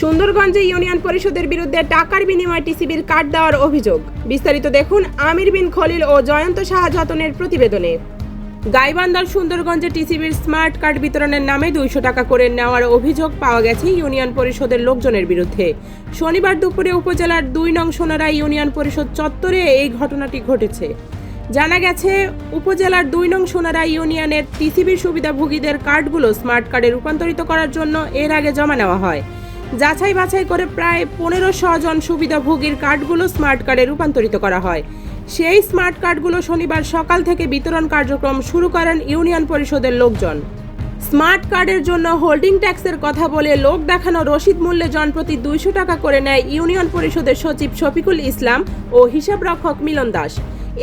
সুন্দরগঞ্জে union পরিষদের বিরুদ্ধে টাকার বিনিময়ে টিসিবির কার্ড দেওয়ার অভিযোগ। বিস্তারিত দেখুন আমির বিন খলিল ও জয়ন্ত শাহ যতনের প্রতিবেদনে। গাইবান্ধার সুন্দরগঞ্জে টিসিবির স্মার্ট কার্ড বিতরণের নামে দুইশো টাকা করে নেওয়ার অভিযোগ পাওয়া গেছে ইউনিয়ন পরিষদের লোকজনের বিরুদ্ধে। শনিবার দুপুরে উপজেলার দুই নং সোনারাই ইউনিয়ন পরিষদ চত্বরে এই ঘটনাটি ঘটেছে। জানা গেছে, উপজেলার দুই নং সোনারা ইউনিয়নের টিসিবির সুবিধাভোগীদের কার্ডগুলো স্মার্ট কার্ডে রূপান্তরিত করার জন্য এর আগে জমা নেওয়া হয়। যাচাই বাছাই করে প্রায় পনেরোশো জন সুবিধাভোগীর কার্ডগুলো স্মার্ট কার্ডে রূপান্তরিত করা হয়। সেই স্মার্ট কার্ডগুলো শনিবার সকাল থেকে বিতরণ কার্যক্রম শুরু করেন ইউনিয়ন পরিষদের লোকজন। স্মার্ট কার্ডের জন্য হোল্ডিং ট্যাক্সের কথা বলে লোক দেখানো রসিদ মূল্যে জনপ্রতি দুইশো টাকা করে নেয় ইউনিয়ন পরিষদের সচিব শফিকুল ইসলাম ও হিসাবরক্ষক মিলন দাস।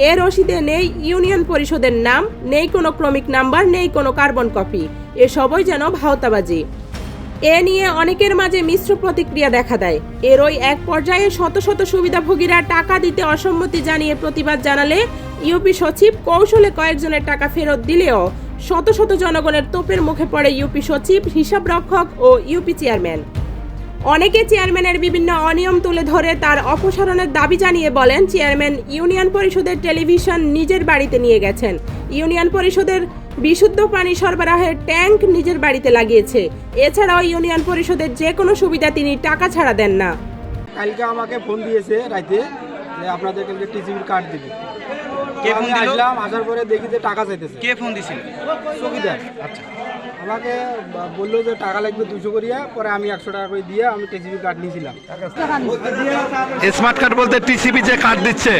এ রসিদে নেই ইউনিয়ন পরিষদের নাম, নেই কোনো ক্রমিক নাম্বার, নেই কোনো কার্বন কপি। এ সবই যেন ভাওতাবাজি। এ নিয়ে অনেকের মাঝে মিশ্র প্রতিক্রিয়া দেখা দেয়। এর ওই এক পর্যায়ে শত শত সুবিধাভোগীরা টাকা দিতে অসম্মতি জানিয়ে প্রতিবাদ জানালে ইউপি সচিব কৌশলে কয়েকজনের টাকা ফেরত দিলেও শত শত জনগণের তোপের মুখে পড়ে ইউপি সচিব, হিসাব রক্ষক ও ইউপি চেয়ারম্যান। অনেকে চেয়ারম্যানের বিভিন্ন অনিয়ম তুলে ধরে তার অপসারণের দাবি জানিয়ে বলেন, চেয়ারম্যান ইউনিয়ন পরিষদের টেলিভিশন নিজের বাড়িতে নিয়ে গেছেন। ইউনিয়ন পরিষদের বিশুদ্ধ পানি সরবরাহের ট্যাঙ্ক নিজের বাড়িতে লাগিয়েছে। এছাড়াও ইউনিয়ন পরিষদের যে কোনো সুবিধা তিনি টাকা ছাড়া দেন না। কালকে আমাকে ফোন দিয়েছে রাইতে যে আপনাদের কালকে টিসিবির কার্ড দিবে। কে ফোন দিল? আসলাম আসার পরে দেখি যে টাকা চাইতেছে। কে ফোন দিছিল? চকিদার আচ্ছা। আমাকে বলল যে টাকা লাগবে দুশো করিয়া পরে আমি একশো টাকা করে দিয়ে আমি টিসিবি কার্ড নিয়েছিলাম। স্মার্ট কার্ড বলতে টিসিবি যে কার্ড দিচ্ছে।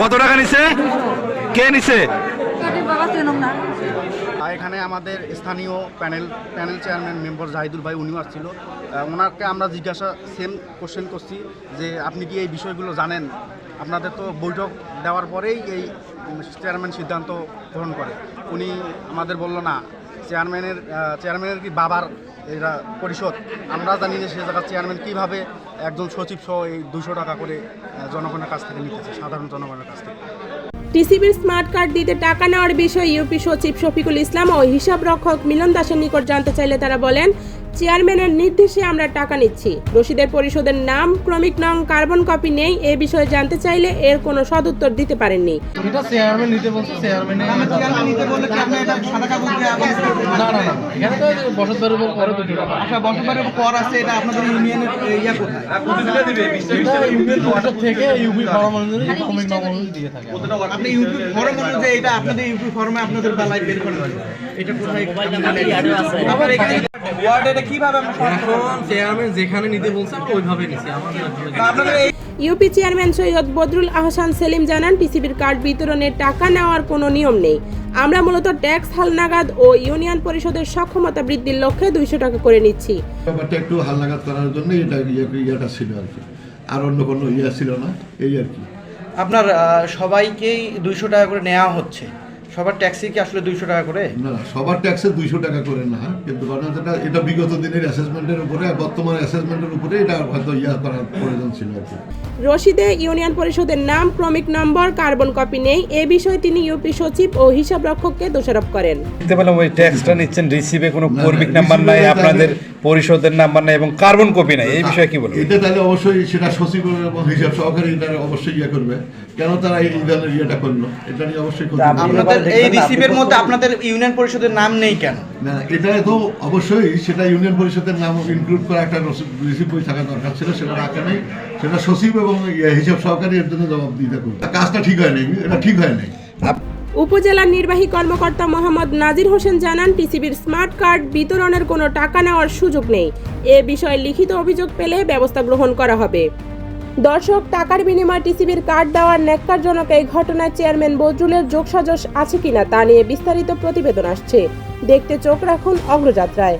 কত টাকা নিছে কে নিছে? এখানে আমাদের স্থানীয় panel panel chairman member Jahidul ভাই, উনিও আসছিল। ওনাকে আমরা জিজ্ঞাসা সেম কোশ্চেন করছি যে আপনি কি এই বিষয়গুলো জানেন? আপনাদের তো বৈঠক দেওয়ার পরেই এই চেয়ারম্যান সিদ্ধান্ত গ্রহণ করে। উনি আমাদের বলল, না, চেয়ারম্যানের চেয়ারম্যানের কি বাবার এরা পরিষদ আমরা জানি যে সে জায়গার চেয়ারম্যান কীভাবে একজন সচিব সহ এই দুশো টাকা করে জনগণের কাছ থেকে নিতেছে, সাধারণ জনগণের কাছ থেকে। টিসিবির স্মার্ট কার্ড দিতে টাকা নেওয়ার বিষয়ে ইউপি সচিব শফিকুল ইসলাম ও হিসাবরক্ষক মিলন দাসের নিকট জানতে চাইলে তারা বলেন চেয়ারম্যানের নির্দেশে আমরা টাকা নিচ্ছি। রসিদের পরিষদের নাম ক্রমিক নং কার্বন কপি নেই এ বিষয়ে জানতে চাইলে এর কোনো সদুত্তর দিতে পারেননি। এটা চেয়ারম্যান নিতে বলছে চেয়ারম্যানে না না না এখানে তো বসতবাড়ির উপর পরে দুটো টাকা। আচ্ছা বসবারের পর আছে এটা আপনাদের ইউনিয়নের ইয়া কোথায়? থেকে ইউপি ফরম অনুযায়ী কমিক নম দিয়ে। থাকে। আপনি ইউপি ফর্ম অনুযায়ী এটা আপনাদের ইউপি ফর্মে আপনাদের বেলায় বের করে এটা কোথায়? আপনার এখানে ওয়ার্ড এটা কীভাবে আমরা সমাধান করব? এখন চেয়ারম্যান যেখানে নিতে বলছে আমরা ওইভাবে নিছি। আমাদের আপনাদের ইউপি চেয়ারম্যান সৈয়দ বদরুল আহসান সেলিম জানান টিসিবির কার্ড বিতরণে টাকা নেওয়ার কোনো নিয়ম নেই। আমরা মূলত ট্যাক্স হালনাগাদ ও ইউনিয়ন পরিষদের সক্ষমতা বৃদ্ধির লক্ষ্যে দুইশো টাকা করে নিচ্ছি। ব্যাপারটা একটু হালনাগাদ করার জন্য এটা ইয়ে- ইয়েটা ছিল আর কি। আর অন্য কোনো ইয়ে ছিল না এই আর কি। আপনার সবাইকেই দুইশো টাকা করে নেওয়া হচ্ছে। সবার ট্যাক্সি কি আসলে দুইশো টাকা করে? না সবার ট্যাক্সে দুইশো টাকা করে না কিন্তু কারণ এটা এটা বিগত দিনের অ্যাসেসমেন্টের উপরে বর্তমান অ্যাসেসমেন্টের উপরে এটা হয়তো ইয়া করার প্রয়োজন ছিল আর কি। রশিদে ইউনিয়ন পরিষদের নাম ক্রমিক নম্বর কার্বন কপি নেই এ বিষয়ে তিনি ইউপি সচিব ও হিসাব রক্ষককে দোষারোপ করেন। দেখতে পেলাম ওই ট্যাক্সটা নিচ্ছেন রিসিভে কোনো কর্মিক নাম্বার নাই আপনাদের পরিষদের নাম্বার নাই এবং কার্বন কপি নাই এই বিষয়ে কি বলবেন? এটা তাহলে অবশ্যই সেটা সচিব এবং হিসাব সহকারী এটা অবশ্যই ইয়ে করবে। কেন তারা এই ধরনের ইয়েটা করল? এটা নিয়ে অবশ্যই আপনাদের এই রিসিভের মধ্যে আপনাদের ইউনিয়ন পরিষদের নাম নেই কেন? না এটা তো অবশ্যই সেটা ইউনিয়ন পরিষদের নাম ইনক্লুড করা একটা রিসিভ বই থাকা দরকার ছিল সেটা রাখা নেই। সেটা সচিব এবং ইয়ে হিসাব সহকারী এর জন্য জবাব দিতে করবে কাজটা ঠিক হয়নি এটা ঠিক হয় নাই উপজেলার নির্বাহী কর্মকর্তা মোহাম্মদ নাজির হোসেন জানান, টিসিবির স্মার্ট কার্ড বিতরণের কোনো টাকা নেওয়ার সুযোগ নেই। এ বিষয়ে লিখিত অভিযোগ পেলে ব্যবস্থা গ্রহণ করা হবে। দর্শক, টাকার বিনিময়ে টিসিবির কার্ড দেওয়ার ন্যাক্কারজনক এই ঘটনায় চেয়ারম্যান বজরুলের যোগসাজশ আছে কিনা তা নিয়ে বিস্তারিত প্রতিবেদন আসছে। দেখতে চোখ রাখুন অগ্রযাত্রায়।